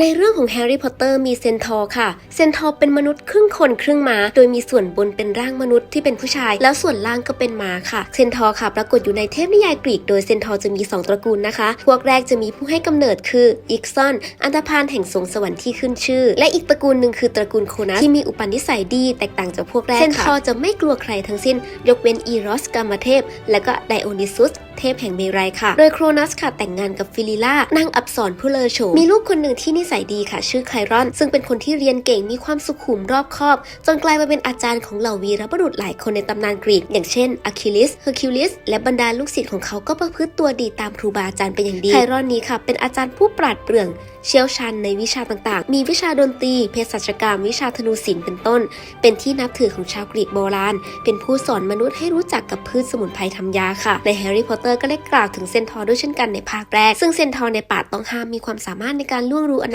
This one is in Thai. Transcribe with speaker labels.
Speaker 1: ในเรื่องของแฮร์รี่พอตเตอร์มีเซนทอร์ค่ะ เซนทอร์เป็นมนุษย์ครึ่งคนครึ่งม้า โดยมีส่วนบนเป็นร่างมนุษย์ที่เป็นผู้ชาย แล้วส่วนล่างก็เป็นม้าค่ะ เซนทอร์ค่ะ ปรากฏอยู่ในเทพนิยายกรีก โดยเซนทอร์จะมี 2 ตระกูลนะคะ พวกแรกจะมีผู้ให้กำเนิดคืออิกซอน อันธพาลแห่งสงสวรรค์ที่ขึ้นชื่อ และอีกตระกูลหนึ่งคือตระกูลโคนัสที่มีอุปนิสัยดีแตกต่างจากพวกแรกเซนทอร์จะไม่กลัวใครทั้งสิ้น ยกเว้นอีรอสกามเทพ และก็ไดโอนิซุสเทพแห่งเมรัยค่ะ โดยโครนัสค่ะแต่งงานกับฟิลิล่านางอับสรผู้เลอโฉมมีลูกคนหนึ่งที่นิสัยดีค่ะ ชื่อไครอน ซึ่งเป็นคนที่เรียนเก่งมีความสุขุมรอบคอบ จนกลายมาเป็นอาจารย์ของเหล่าวีรบุรุษหลายคนในตำนานกรีก อย่างเช่นอะคิลิสเฮอร์คิวลิสและบรรดาลูกศิษย์ของเขาก็ประพฤติตัวดีตามครูบาอาจารย์เป็นอย่างดีไครอนนี้ค่ะ เป็นอาจารย์ผู้ปราดเปรื่องเชี่ยวชาญในวิชาต่างๆ มีวิชาดนตรีเภสัชกรรม วิชาธนูศิลป์เป็นต้น เป็นที่นับถือของชาวกรีกโบราณ เป็นผู้สอนมนุษย์ให้รู้จักกับพืชสมุนไพรทำยาค่ะ ในแฮร์รี่พอตเตอร์ก็ได้กล่าวถึงเซนทอร์ด้วยเช่นกันในภาคแรก ซึ่งเซนทอร์ในป่าต้องห้ามมีความสามารถในการล่วงรู้อนา